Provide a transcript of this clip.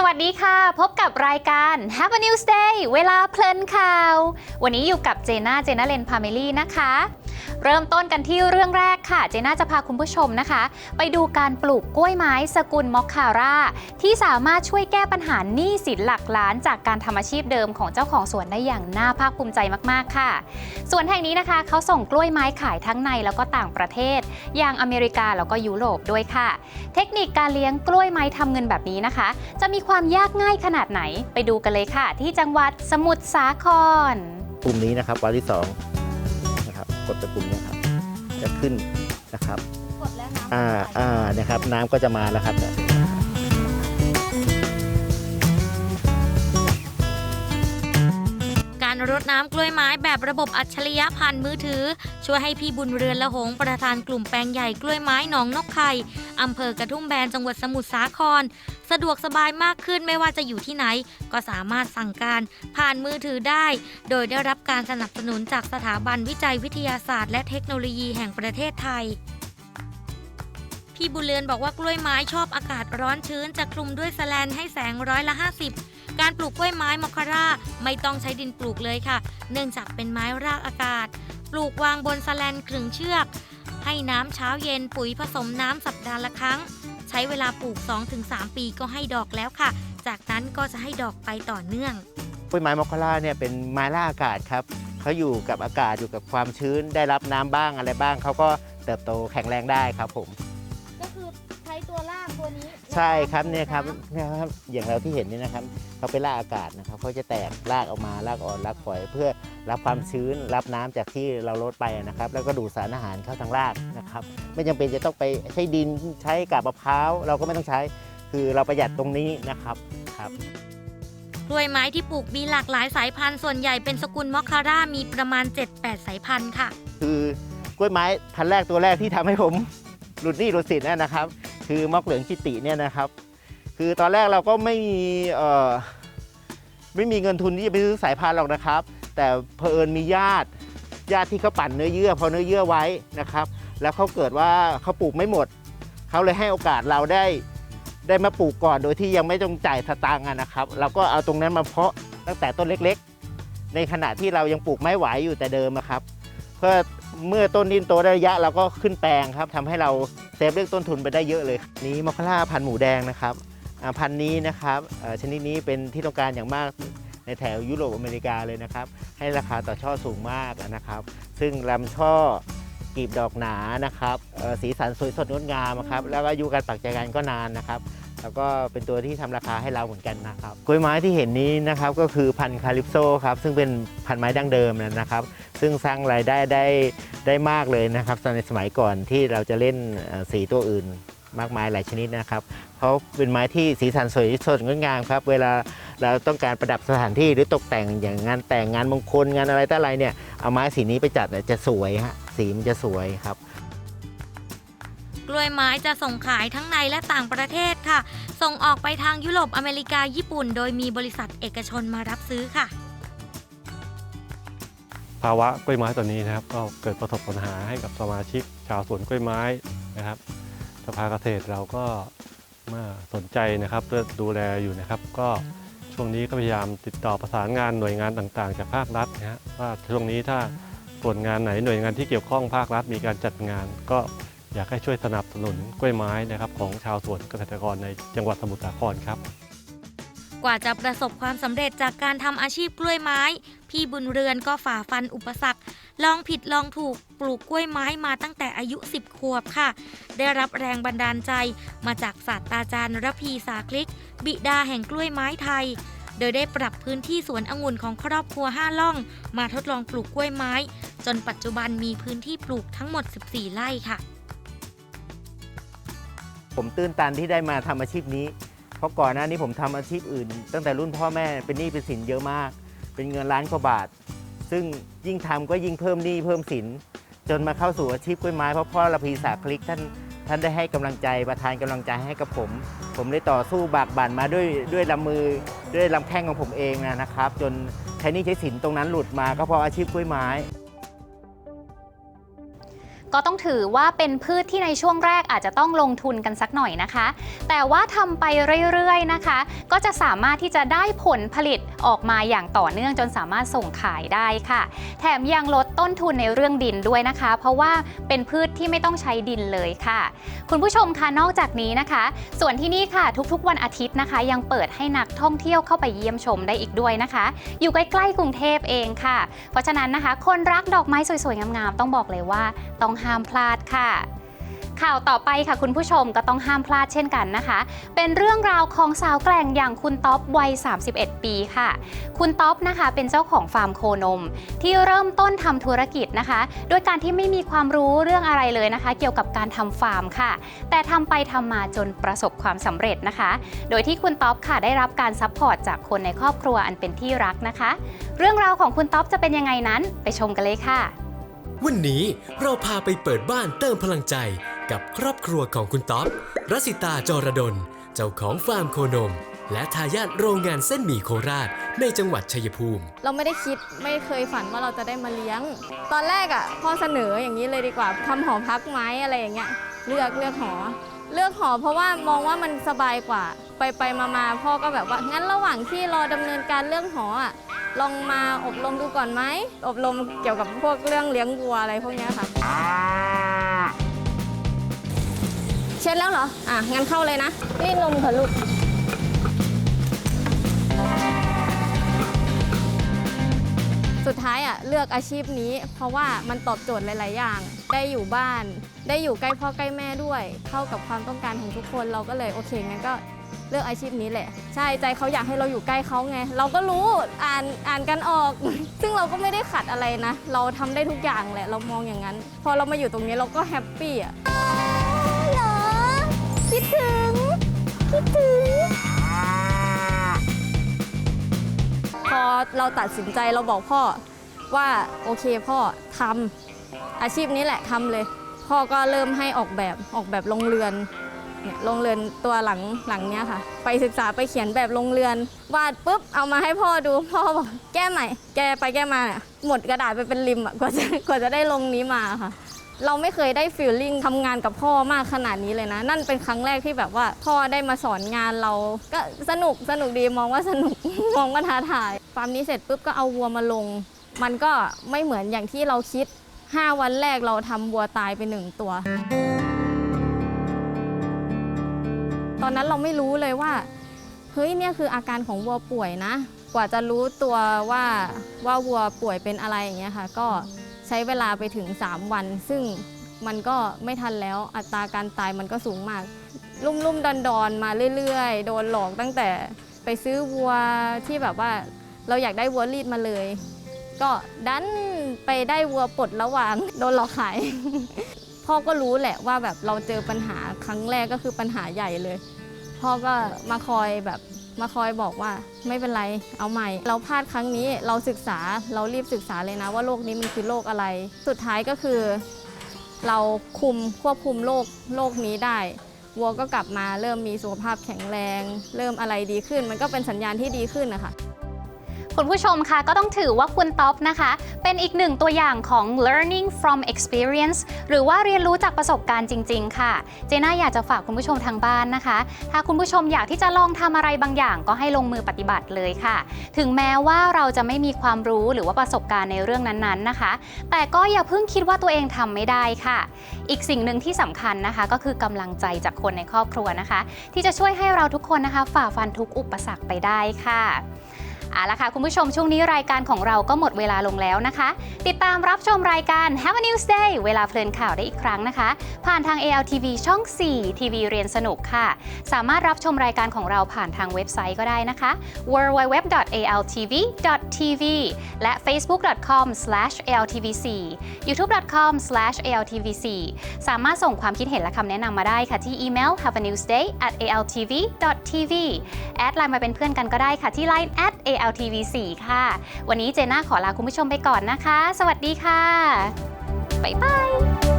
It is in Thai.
สวัสดีค่ะ พบกับรายการ Have a News Day เวลาเพลินข่าว วันนี้อยู่กับเจน่าเจน่าเลนพาเมลี่นะคะ เริ่มต้นกันที่เรื่องแรกค่ะ เจน่าจะพาคุณผู้ชมนะคะ ไปดูการปลูกกล้วยไม้สกุลมอคคาร่า ที่สามารถช่วยแก้ปัญหาหนี้สินหลักล้าน จากการทำอาชีพเดิมของเจ้าของสวนได้อย่างน่าภาคภูมิใจมากๆค่ะ สวนแห่งนี้นะคะเขาส่งกล้วยไม้ขายทั้งในแล้วก็ต่างประเทศ อย่างอเมริกาแล้วก็ยุโรปด้วยค่ะ เทคนิคการเลี้ยงกล้วยไม้ทำเงินแบบนี้นะคะ จะมีความยากง่ายขนาดไหน ไปดูกันเลยค่ะ ที่จังหวัดสมุทรสาครกลุ่มนี้นะครับวันที่ 2 กดตะกุ่มเนี่ยครับจะขึ้นนะครับ กดแล้วนะ อ่า อ่านะครับ น้ำก็จะมาแล้วครับ การรดน้ำกล้วยไม้แบบระบบอัจฉริยะผ่านมือถือ ช่วยให้พี่บุญเรือนละหงประธานกลุ่มแปลงใหญ่กล้วยไม้หนองนกไข่อำเภอกระทุ่มแบนจังหวัดสมุทรสาคร สะดวกสบายมากขึ้นไม่ว่าจะอยู่ที่ไหน ก็สามารถสั่งการผ่านมือถือได้ โดยได้รับการสนับสนุนจากสถาบันวิจัยวิทยาศาสตร์ และเทคโนโลยีแห่งประเทศไทยพี่บุญเรือนบอกว่ากล้วยไม้ชอบอากาศร้อนชื้น จะคลุมด้วยสแลนให้แสงร้อยละ 50 การปลูกกล้วยไม้มอคคาร่าไม่ต้องใช้ดินปลูกเลยค่ะ เนื่องจากเป็นไม้รากอากาศ ปลูกวางบนแสแลนขึงเชือก ให้น้ำเช้าเย็นปุ๋ยผสมน้ำสัปดาห์ละครั้ง ใช้เวลาปลูก 2-3 ปีก็ให้ดอกแล้วค่ะ จากนั้นก็จะให้ดอกไปต่อเนื่องกล้วยไม้มอคคาร่าเนี่ยเป็นไม้ล่าอากาศครับเขาอยู่กับอากาศอยู่กับความชื้น ได้รับน้ำบ้างอะไรบ้างเขาก็เติบโตแข็งแรงได้ครับผม ก็คือใช้ตัวล่างตัวนี้ ใช่ครับเนี่ยครับเนี่ยครับอย่างเราที่เห็นนี่นะครับเขาไปล่าอากาศนะครับเขาจะแตกรากออกมารากอ่อนรากฝอยเพื่อรับความชื้นรับน้ำจากที่เราลดไปนะครับ แล้วก็ดูดสารอาหารเข้าทางรากนะครับ ไม่จำเป็นจะต้องไปใช้ดินใช้กาบมะพร้าวเราก็ไม่ต้องใช้ คือเราประหยัดตรงนี้นะครับครับกล้วยไม้ที่ปลูกมีหลากหลายสายพันธุ์ส่วนใหญ่เป็นสกุลมอคคาร่ามีประมาณ 7-8 สายพันธุ์ค่ะ คือกล้วยไม้พันธุ์แรกตัวแรกที่ทำให้ผมหลุดหนี้หลุดสินเนยนะครับ คือมอกเหลืองจิติเนี่ยนะครับ คือตอนแรกเราก็ไม่มีเออไม่มีเงินทุนที่จะไปซื้อสายพันธุ์หรอกนะครับ แต่เพอเอิญมีญาติญาติที่เขาปั่นเนื้อเยื่อพอเนื้อเยื่อไว้นะครับ แล้วเขาเกิดว่าเขาปลูกไม่หมด เขาเลยให้โอกาสเราได้ได้มาปลูกก่อนโดยที่ยังไม่ต้องจ่ายสตางค์นะครับ เราก็เอาตรงนั้นมาเพาะตั้งแต่ต้นเล็ก ๆ ในขณะที่เรายังปลูกไม่ไหวอยู่แต่เดิมอะครับ เพื่อ เมื่อต้นดินโตได้ระยะเราก็ขึ้นแปลงครับทำให้เราเซฟเรื่องต้นทุนไปได้เยอะเลย นี้มอคคาร่าพันหมูแดงนะครับพันนี้นะครับชนิดนี้เป็นที่ต้องการอย่างมากในแถวยุโรปอเมริกาเลยนะครับ ให้ราคาต่อช่อสูงมากนะครับ ซึ่งลำช่อกลีบดอกหนานะครับสีสันสวยสดงดงามครับแล้วก็อายุการปักใจกันก็นานนะครับ แล้วก็เป็นตัวที่ทำราคาให้เราเหมือนกันนะครับกล้วยไม้ที่เห็นนี้นะครับก็คือพันธุ์คาลิปโซครับซึ่งเป็นพันธุ์ไม้ดั้งเดิมนะครับ ซึ่งสร้างรายได้ได้ได้มากเลยนะครับในสมัยก่อนที่เราจะเล่นสีตัวอื่นมากมายหลายชนิดนะครับเขาเป็นไม้ที่สีสันสวยสดงดงามครับ เวลาเราต้องการประดับสถานที่หรือตกแต่งอย่างงานแต่งงานมงคลงานอะไรต่ออะไรเนี่ยเอาไม้สีนี้ไปจัดเนี่ยจะสวยฮะสีมันจะสวยครับ วยไม้จะส่งขายทั้งในและต่างประเทศค่ะ ส่งออกไปทางยุโรปอเมริกาญี่ปุ่น โดยมีบริษัทเอกชนมารับซื้อค่ะ ภาวะกล้วยไม้ตัวนี้นะครับ ก็เกิดประสบปัญหาให้กับสมาชิกชาวสวนกล้วยไม้นะครับสภาเกษตรเราก็มาสนใจนะครับเพื่อดูแลอยู่นะครับ ก็ช่วงนี้ก็พยายามติดต่อประสานงานหน่วยงานต่างๆ จากภาครัฐนะฮะว่าช่วงนี้ถ้าส่วนงานไหนหน่วยงานที่เกี่ยวข้องภาครัฐมีการจัดงาน ก็ อยากให้ช่วยสนับสนุนกล้วยไม้นะครับของชาวสวนเกษตรกรในจังหวัดสมุทรสาครครับ กว่าจะประสบความสำเร็จจากการทำอาชีพกล้วยไม้ พี่บุญเรือนก็ฝ่าฟันอุปสรรค ลองผิดลองถูกปลูกกล้วยไม้มาตั้งแต่อายุ 10 ขวบค่ะ ได้รับแรงบันดาลใจมาจากศาสตราจารย์ระพีสาคลิก บิดาแห่งกล้วยไม้ไทย โดยได้ปรับพื้นที่สวนองุ่นของครอบครัวห้าล่อง มาทดลองปลูกกล้วยไม้ จนปัจจุบันมีพื้นที่ปลูกทั้งหมด 14 ไร่ค่ะ ผมตื้นตันที่ได้มาทำอาชีพนี้ เพราะก่อนหน้านี้ผมทำอาชีพอื่น ตั้งแต่รุ่นพ่อแม่เป็นหนี้เป็นสินเยอะมาก เป็นเงินล้านกว่าบาท ซึ่งยิ่งทำก็ยิ่งเพิ่มหนี้เพิ่มสิน จนมาเข้าสู่อาชีพกล้วยไม้เพราะพ่อระพีสาคลิกท่านท่านได้ให้กำลังใจประทานกำลังใจให้กับผม ผมได้ต่อสู้บากบั่นมาด้วยด้วยลำมือด้วยลำแข้งของผมเองนะครับ จนใช้หนี้ใช้สินตรงนั้นหลุดมาก็เพราะอาชีพกล้วยไม้ ก็ต้องถือว่าเป็นพืชที่ในช่วงแรกอาจจะต้องลงทุนกันสักหน่อยนะคะ แต่ว่าทำไปเรื่อยๆนะคะ ก็จะสามารถที่จะได้ผลผลิตออกมาอย่างต่อเนื่องจนสามารถส่งขายได้ค่ะ แถมยังลดต้นทุนในเรื่องดินด้วยนะคะ เพราะว่าเป็นพืชที่ไม่ต้องใช้ดินเลยค่ะ คุณผู้ชมคะนอกจากนี้นะคะ ส่วนที่นี่ค่ะทุกๆ วันอาทิตย์นะคะ ยังเปิดให้นักท่องเที่ยวเข้าไปเยี่ยมชมได้อีกด้วยนะคะ อยู่ใกล้ๆกรุงเทพเองค่ะ เพราะฉะนั้นนะคะ คนรักดอกไม้สวยๆงามๆต้องบอกเลยว่าต้องห้ามพลาดค่ะ ข่าวต่อไปค่ะคุณผู้ชมก็ต้องห้ามพลาดเช่นกันนะคะ เป็นเรื่องราวของสาวแกร่งอย่างคุณต๊อปวัย 31 ปีค่ะ คุณต๊อปนะคะเป็นเจ้าของฟาร์มโคนม ที่เริ่มต้นทำธุรกิจนะคะด้วยการที่ไม่มีความรู้เรื่องอะไรเลยนะคะ เกี่ยวกับการทำฟาร์มค่ะ แต่ทำไปทำมาจนประสบความสำเร็จนะคะ โดยที่คุณต๊อปค่ะได้รับการซัพพอร์ตจากคนในครอบครัวอันเป็นที่รักนะคะ เรื่องราวของคุณต๊อปจะเป็นยังไงนั้นไปชมกันเลยค่ะ วันนี้เราพาไปเปิดบ้านเติมพลังใจกับครอบครัวของคุณต๊อบรัสิตาจรดล เจ้าของฟาร์มโคนม และทายาทโรงงานเส้นหมี่โคราชในจังหวัดชัยภูมิ เราไม่ได้คิดไม่เคยฝันว่าเราจะได้มาเลี้ยง ตอนแรกอะพ่อเสนออย่างนี้เลยดีกว่าทำหอพักไหมอะไรอย่างเงี้ยเลือกเลือกหอ เลือกหอเพราะว่ามองว่ามันสบายกว่า ไปไปมามาพ่อก็แบบว่างั้นระหว่างที่รอดำเนินการเรื่องหออะ ลองมาอบรมดูก่อนไหม อบรมเกี่ยวกับพวกเรื่องเลี้ยงวัวอะไรพวกเนี้ยค่ะ เช็ดแล้วเหรอ อะ งั้นเข้าเลยนะนี่นมค่ะลูกสุดท้ายอะเลือกอาชีพนี้ เพราะว่ามันตอบโจทย์หลาย ๆ อย่าง ได้อยู่บ้าน ได้อยู่ใกล้พ่อใกล้แม่ด้วย เข้ากับความต้องการของทุกคนเราก็เลยโอเคงั้นก็ เลือกอาชีพนี้แหละ ใช่ใจเขาอยากให้เราอยู่ใกล้เขาไง เราก็รู้อ่านอ่านกันออก ซึ่งเราก็ไม่ได้ขัดอะไรนะ เราทำได้ทุกอย่างแหละ เรามองอย่างนั้น พอเรามาอยู่ตรงนี้เราก็แฮปปี้อะเหรอคิดถึงคิดถึงพอเราตัดสินใจเราบอกพ่อว่าโอเคพ่อทำอาชีพนี้แหละทำเลย พ่อก็เริ่มให้ออกแบบออกแบบโรงเรือนเนี่ย โรงเรือนตัวหลังหลังเนี้ยค่ะ ไปศึกษาไปเขียนแบบโรงเรือน วาดปุ๊บเอามาให้พ่อดูพ่อบอกแก้ใหม่ แกไปแก้มาเนี่ยหมดกระดาษไปเป็นริมอะกว่าจะกว่าจะได้ลงนี้มาค่ะ เราไม่เคยได้ฟีลลิ่งทำงานกับพ่อมากขนาดนี้เลยนะ นั่นเป็นครั้งแรกที่แบบว่า พ่อได้มาสอนงานเรา ก็สนุกสนุกดีมองว่าสนุกมองว่าท้าทายฟาร์มนี้เสร็จปุ๊บก็เอาวัวมาลง มันก็ไม่เหมือนอย่างที่เราคิด 5 วันแรกเราทำวัวตายไปหนึ่งตัว ตอนนั้นเราไม่รู้เลยว่า เฮ้ยเนี่ยคืออาการของวัวป่วยนะ กว่าจะรู้ตัวว่าว่าวัวป่วยเป็นอะไรอย่างเงี้ยค่ะ ก็ใช้เวลาไปถึง 3 วัน ซึ่งมันก็ไม่ทันแล้วอัตราการตายมันก็สูงมาก ลุ่มลุ่มดอนดอนๆมาเรื่อยๆ โดนหลอกตั้งแต่ไปซื้อวัวที่แบบว่าเราอยากได้วัวรีดมาเลย ก็ดันไปได้วัวปลดระหว่างโดนหลอกขาย พ่อก็รู้แหละว่าแบบเราเจอปัญหาครั้งแรกก็คือปัญหาใหญ่เลย พ่อก็มาคอยแบบมาคอยบอกว่าไม่เป็นไรเอาใหม่ เราพลาดครั้งนี้เราศึกษาเรารีบศึกษาเลยนะว่าโรคนี้มันคือโรคอะไร สุดท้ายก็คือ เราคุมควบคุมโรคโรคนี้ได้วัวก็กลับมาเริ่มมีสุขภาพแข็งแรง เริ่มอะไรดีขึ้น มันก็เป็นสัญญาณที่ดีขึ้นนะคะ คุณผู้ชมคะก็ต้องถือว่าคุณท็อปนะคะ เป็นอีกหนึ่งตัวอย่างของ learning from experience หรือว่าเรียนรู้จากประสบการณ์จริง ๆ ค่ะ เจน่าอยากจะฝากคุณผู้ชมทางบ้านนะคะ ถ้าคุณผู้ชมอยากที่จะลองทำอะไรบางอย่าง ก็ให้ลงมือปฏิบัติเลยค่ะ ถึงแม้ว่าเราจะไม่มีความรู้หรือว่าประสบการณ์ในเรื่องนั้นๆนะคะ แต่ก็อย่าเพิ่งคิดว่าตัวเองทำไม่ได้ค่ะ อีกสิ่งหนึ่งที่สำคัญนะคะ ก็คือกำลังใจจากคนในครอบครัวนะคะ ที่จะช่วยให้เราทุกคนนะคะ ฝ่าฟันทุกอุปสรรคไปได้ค่ะ เอาละค่ะคุณผู้ชมช่วงนี้รายการของเราก็หมดเวลาลงแล้วนะคะ ติดตามรับชมรายการ Have a News Day เวลาเพลินข่าวได้อีกครั้งนะคะ ผ่านทาง ALTV ช่อง 4 ทีวีเรียนสนุกค่ะ สามารถรับชมรายการของเราผ่านทางเว็บไซต์ก็ได้นะคะ www.altv.tv และ facebook.com/altvc youtube.com/altvc สามารถส่งความคิดเห็นและคำแนะนำมาได้ค่ะที่อีเมล have a newsday at altv.tv แอดไลน์มาเป็นเพื่อนกันก็ได้ค่ะที่ line at LTV4 ค่ะ วันนี้เจน่าขอลาคุณผู้ชมไปก่อนนะคะ สวัสดีค่ะ บ๊ายบาย